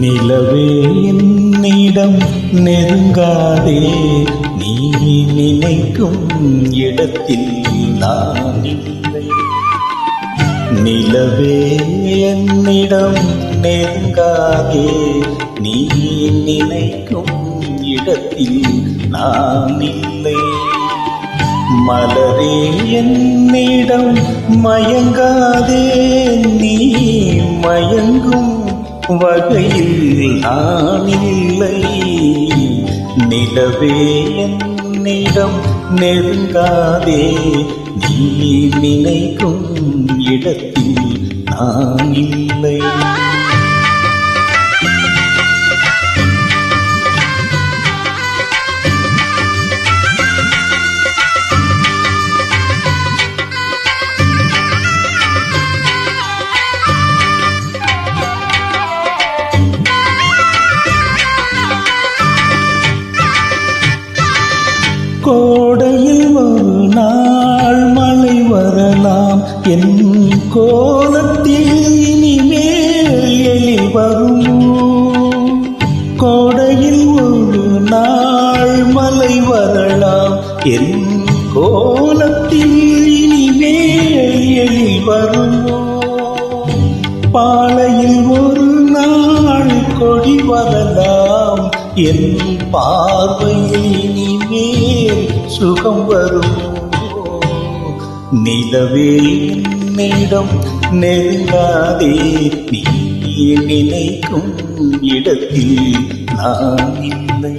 நிலவே என்னிடம் நெருங்காதே. நீ நினைக்கும் இடத்தில் நான் இல்லை. நிலவே என்னிடம் நெருங்காதே. நீ நினைக்கும் இடத்தில் நான் இல்லை. மலரே என்னிடம் மயங்காதே. நீ மயங்கும் வகையில் நான் இல்லை நிலவே என்னிடம் நெருங்காதே. நீ நினைக்கும் இடத்தில் நான் இல்லை கோடையில் ஒரு நாள் மழை வரலாம். என் கோலத்தில் இனிமேல் எழில் வரும்? கோடையில் ஒரு நாள் மழை வரலாம். என் கோலத்தில் இனிமேல் எழில் வரும்? பாலையில் ஒரு நாள் கொடி வரலாம். என் பார்வையில் இனிமே சுகம் வரும்? நிலவே என்னிடம் நெருங்காதே நீ நினைக்கும் இடத்தில் நான் இல்லை.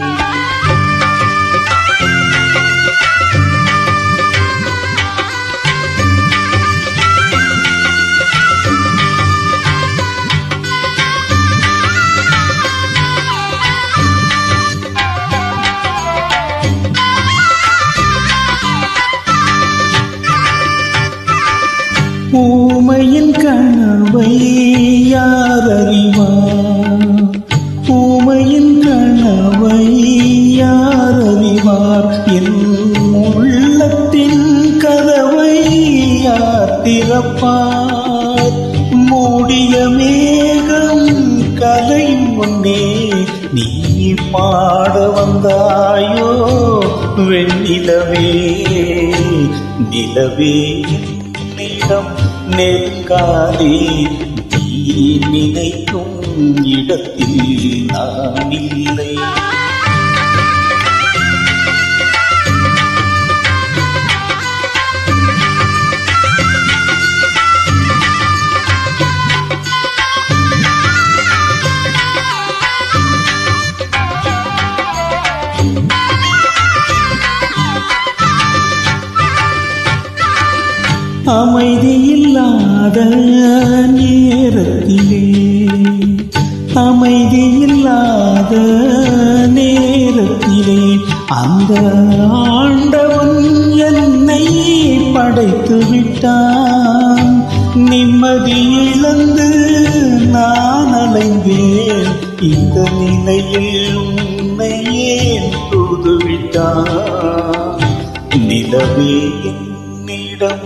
ஊமையின் கனவை யார் அறிவார் ஊமையின் கனவை யாரறிவார்? என் உள்ளத்தின் கதவை யார் திறப்பார்? மூடிய மேகம் கலை முன்னே நீ பாட வந்தாயோ? வெண்ணிலவே நிலவே நிலம் நெருங்காதே தீ நினைக்கும் இடத்தில் நான் இல்லை அமைதியில்லாத நேரத்திலே அமைதியில்லாத நேரத்திலே அந்த ஆண்டவன் என்னை படைத்து விட்டான் நிம்மதி இழந்து நான் அலைந்தேன். இந்த நிலையில் உன்னையே தூதுவிட்டான் நிலவே என்னிடம்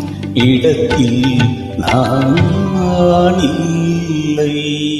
இடத்தில் நான் இல்லை